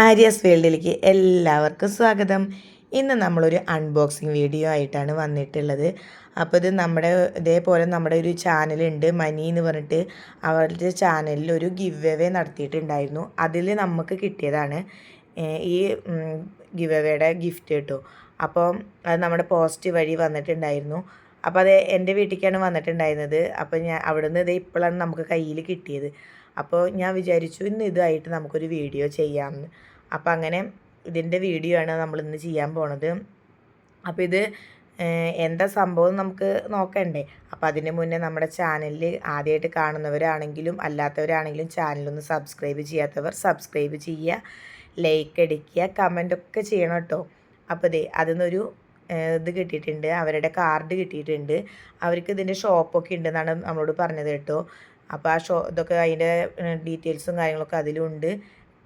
ആര്യസ് വേൾഡിലേക്ക് എല്ലാവർക്കും സ്വാഗതം. ഇന്ന് നമ്മളൊരു അൺബോക്സിങ് വീഡിയോ ആയിട്ടാണ് വന്നിട്ടുള്ളത്. അപ്പോൾ ഇത് നമ്മുടെ ഇതേപോലെ നമ്മുടെ ഒരു ചാനലുണ്ട് മനി എന്ന് പറഞ്ഞിട്ട് അവരുടെ ചാനലിൽ ഒരു ഗിവ് എവേ നടത്തിയിട്ടുണ്ടായിരുന്നു. അതിൽ നമുക്ക് കിട്ടിയതാണ് ഈ ഗിവ് എവേയുടെ ഗിഫ്റ്റ് കേട്ടോ. അപ്പോൾ അത് നമ്മുടെ പോസ്റ്റ് വഴി വന്നിട്ടുണ്ടായിരുന്നു. അപ്പോൾ അത് എന്റെ വീട്ടിലേക്കാണ് വന്നിട്ടുണ്ടായിരുന്നത്. അപ്പോൾ ഞാൻ അവിടുന്ന് ഇത് ഇപ്പോഴാണ് നമുക്ക് കയ്യിൽ കിട്ടിയത്. അപ്പോൾ ഞാൻ വിചാരിച്ചു ഇന്ന് ഇതായിട്ട് നമുക്കൊരു വീഡിയോ ചെയ്യാമെന്ന് അപ്പോൾ അങ്ങനെ ഇതിന്റെ വീഡിയോ ആണ് നമ്മൾ ഇന്ന് ചെയ്യാൻ പോണത്. അപ്പോൾ ഇത് എന്താ സംഭവം നമുക്ക് നോക്കണ്ടേ. അപ്പോൾ അതിന് മുന്നേ നമ്മുടെ ചാനലിൽ ആദ്യമായിട്ട് കാണുന്നവരാണെങ്കിലും അല്ലാത്തവരാണെങ്കിലും ചാനലൊന്ന് സബ്സ്ക്രൈബ് ചെയ്യാത്തവർ സബ്സ്ക്രൈബ് ചെയ്യുക ലൈക്ക് അടിക്കുക കമന്റ് ഒക്കെ ചെയ്യണം കേട്ടോ. അപ്പോൾ ദേ അതിന്നൊരു ഇത് കിട്ടിയിട്ടുണ്ട്. അവരുടെ കാർഡ് കിട്ടിയിട്ടുണ്ട്. അവർക്ക് ഇതിന്റെ ഷോപ്പൊക്കെ ഉണ്ടെന്നാണ് നമ്മളോട് പറഞ്ഞത് കേട്ടോ. അപ്പോൾ ആ ഷോ ഇതൊക്കെ അതിന്റെ ഡീറ്റെയിൽസും കാര്യങ്ങളൊക്കെ അതിലുണ്ട്.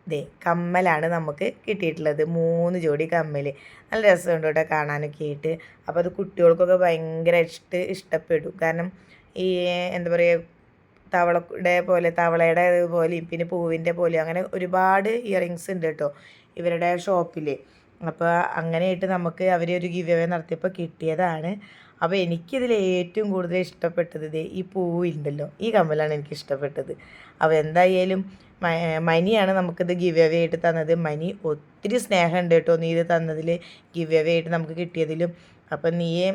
ദേ കമ്മലാണ് നമുക്ക് കിട്ടിയിട്ടുള്ളത്. മൂന്ന് ജോഡി കമ്മൽ നല്ല രസമുണ്ട് കേട്ടോ കാണാനൊക്കെ ആയിട്ട്. അപ്പോൾ അത് കുട്ടികൾക്കൊക്കെ ഭയങ്കര ഇഷ്ട ഇഷ്ടപ്പെടും. കാരണം ഈ എന്താ പറയുക തവളയുടെ പോലെ തവളയുടെ പോലെയും പിന്നെ പൂവിന്റെ പോലെയും അങ്ങനെ ഒരുപാട് ഇയറിങ്സ് ഉണ്ട് കേട്ടോ ഇവരുടെ ഷോപ്പിൽ അപ്പോൾ അങ്ങനെയായിട്ട് നമുക്ക് അവർ ഒരു ഗിവ് അവേ നടത്തിയപ്പോൾ കിട്ടിയതാണ്. അപ്പോൾ എനിക്കിതിൽ ഏറ്റവും കൂടുതൽ ഇഷ്ടപ്പെട്ടത് ഈ പൂവുണ്ടല്ലോ ഈ കമ്മലാണ് എനിക്ക് ഇഷ്ടപ്പെട്ടത്. അപ്പോൾ എന്തായാലും മനിയാണ് നമുക്കിത് ഗിവ് അവേ ആയിട്ട് തന്നത്. മനി ഒത്തിരി സ്നേഹമുണ്ട് കേട്ടോ നീ ഇത് തന്നതിൽ ഗിവ് അവേ ആയിട്ട് നമുക്ക് കിട്ടിയതിലും. അപ്പം നീയെ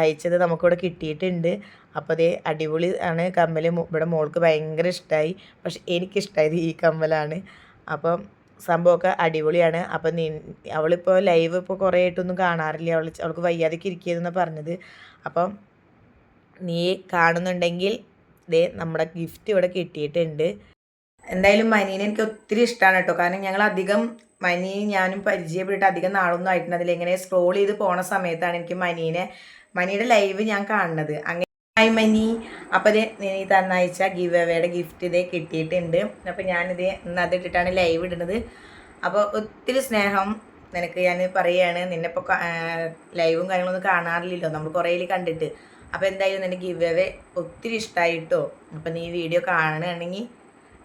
അയച്ചത് നമുക്കിവിടെ കിട്ടിയിട്ടുണ്ട്. അപ്പോൾ അതേ അടിപൊളി ആണ് കമ്മൽ. ഇവിടെ മോൾക്ക് ഭയങ്കര ഇഷ്ടമായി. പക്ഷെ എനിക്കിഷ്ടമായത് ഈ കമ്മലാണ്. അപ്പം സംഭവമൊക്കെ അടിപൊളിയാണ്. അപ്പം നീ അവളിപ്പോൾ ലൈവ് ഇപ്പോൾ കുറേ ആയിട്ടൊന്നും കാണാറില്ല അവൾ അവൾക്ക് വയ്യാതെ ഇരിക്കുകയെന്നാണ് പറഞ്ഞത്. അപ്പം നീ കാണുന്നുണ്ടെങ്കിൽ ദേ നമ്മുടെ ഗിഫ്റ്റ് ഇവിടെ കിട്ടിയിട്ടുണ്ട്. എന്തായാലും മനീനെ എനിക്ക് ഒത്തിരി ഇഷ്ടമാണ് കേട്ടോ. കാരണം ഞങ്ങൾ അധികം മനി ഞാനും പരിചയപ്പെട്ടിട്ട് അധികം നാളൊന്നും ആയിട്ടുണ്ട് അതിൽ എങ്ങനെ സ്ക്രോൾ ചെയ്ത് പോണ സമയത്താണ് എനിക്ക് മനീനെ മനിയുടെ ലൈവ് ഞാൻ കാണുന്നത്. അങ്ങനെ ഹായ് മനി. അപ്പോൾ ഇത് നീ തന്നയച്ച ഗീവ് അവയുടെ ഗിഫ്റ്റ് ഇതേ കിട്ടിയിട്ടുണ്ട്. അപ്പോൾ ഞാനിത് ഇന്ന് അതിട്ടിട്ടാണ് ലൈവ് ഇടുന്നത്. അപ്പോൾ ഒത്തിരി സ്നേഹം നിനക്ക് ഞാൻ പറയുകയാണ് നിന്നെ ഇപ്പോൾ ലൈവും കാര്യങ്ങളൊന്നും കാണാറില്ലല്ലോ. നമ്മൾ കുറേ കണ്ടിട്ട്. അപ്പോൾ എന്തായാലും നിന്റെ ഗീവ് അവ ഒത്തിരി ഇഷ്ടമായിട്ടോ അപ്പോൾ നീ വീഡിയോ കാണുകയാണെങ്കിൽ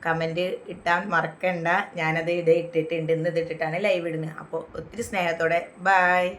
കമന്റ് ഇട്ടാൽ മറക്കണ്ട. ഞാനത് ഇത് ഇട്ടിട്ടുണ്ട്. ഇന്ന് ഇതിട്ടിട്ടാണ് ലൈവ് ഇടുന്നത്. അപ്പോൾ ഒത്തിരി സ്നേഹത്തോടെ. ബായ്